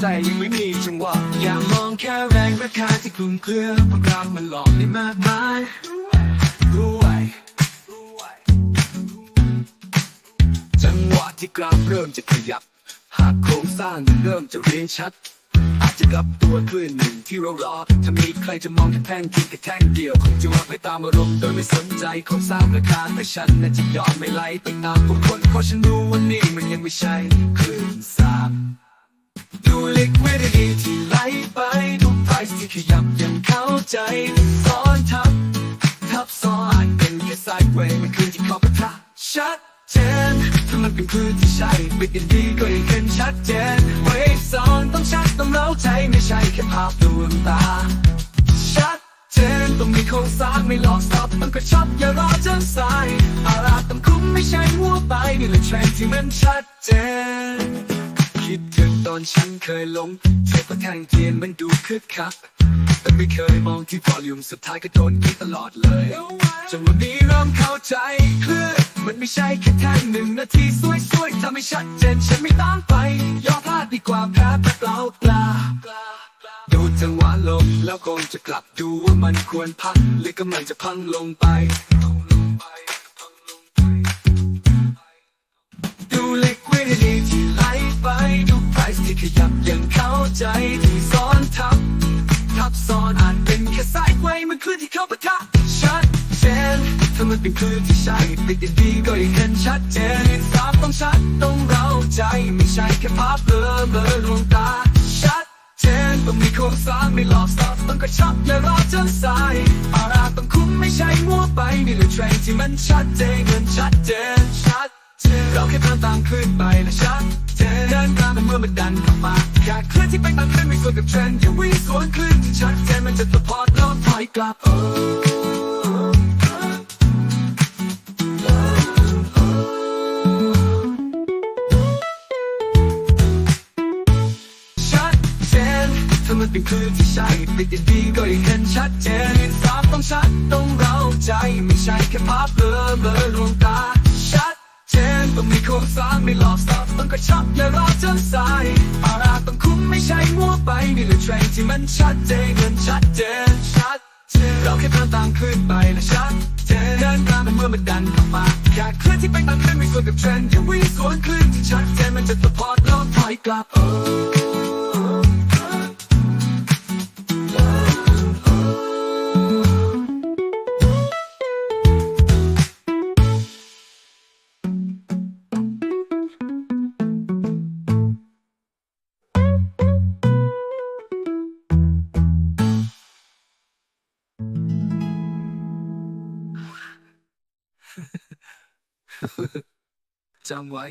ใจยังไม่มีจังหวะอย่ามองแค่แรงราคาที่คลุมเครือเพราะกรรมมันหลอกได้มากมายรู้ไว้รู้ไวจังหวะที่กราฟเริ่มจะขยับ หากโครงสร้างเริ่มจะเรียงชัด อาจจะกลับตัวคลื่นหนึ่งที่เรารอถ้ามีใครจะมองแค่แท่งคิดแค่แท่งเดียวคงจะว่าไปตามอารมณ์โดยไม่สนใจโครงสร้างราคาแต่ฉันน่ะจะยอมไม่ไหลไปตามผู้คนเพราะฉันรู้ว่านี่มันยังไม่ใช่คลื่นสาม ดู liquidity ที่ไหลไปดู price ที่ขยับยังเข้าใจซ้อนทับ ทับซ้อนเป็นแค่ sideways มันคือที่ขอบพระทะชัดเจนถ้ามันเป็นคลื่นที่ใช่ไม่กันดีก็ยังเห็นชัดเจน wave ซ้อนต้องชัดต้องเล้าใจไม่ใช่แค่ภาพดวงตา ชัดเจนต้องมีโครงสร้างไม่หลอกสต็อปต้องกระชับอย่ารอจนสายอาราต้องคุ้มไม่ใช่วัวไปนี่แหละเทรนที่มันชัดเจน คิดถึงตอนฉันเคยหลงเทปแทงเทียนมันดูคึกคัก แต่ไม่เคยมองที่วอลลุ่มสุดท้ายก็โดนคิดตลอดเลยจนวันนี้เริ่มเข้าใจคลื่นมันไม่ใช่แค่แท่งหนึ่งนาทีสวยๆทำให้ชัดเจนฉันไม่ต้องไปยอมพลาดดีกว่าแพ้แบบเปล่าเปล่าดูจังหวะลงแล้วคงจะกลับดูว่ามันควรพักหรือกำลังจะพังลงไป ขยับยังเข้าใจที่ซ้อนทับ ทับซ้อนอาจเป็นแค่ sideways มันคลื่นที่เข้าปะทะชัดเจนถ้ามันเป็นคลื่นที่ใช่ติดดีก็ยังเห็นชัดเจนสามต้องชัดต้องเราใจไม่ใช่แค่ภาพเบลอเบลอดวงตา ชัดเจนต้องมีโครงสร้างไม่หลอกสต็อปต้องกระชับและรอจนสายอาราต้องคุ้มไม่ใช่มั่วไปนี่แหละเทรนที่มันชัดเจนมันชัดเจนชัดเจนเราแค่เดินตามคลื่นไปและชัด เมื่อมันดันกลับมาอยากเคลื่อนที่ไปตามคลื่นไม่สวนกับเทรนด์อย่าวิ่งสวนคลื่นชัดเจนมันจะสปอร์ตแล้วถอยกลับชัดเจนถ้ามันเป็นคลื่นที่ใช่ติดดีก็ยังเห็นชัดเจนสามต้องชัดต้องเราใจ ไม่ใช่แค่ภาพเบลอเบลอดวงตา ต้องมีโครงสร้างไม่หลอกสต็อปต้องกระชับและรอจนสายอาราต้องคุ้มไม่ใช่มั่วไปนี่แหลยเทรนที่มันชัดเจนเงินชัดเจนชัดเจนเราแค่เดินตามคลื่นไปและชัดเจนเดินตามเมื่อมันดันเข้ามาอยากเคลื่อนที่ไปตามคลื่นไม่สวนกับเทรนอย่าวิ่งสวนคลื่นชัดเจนมันจะสปอร์ตแล้วถอยกลับ จำไว้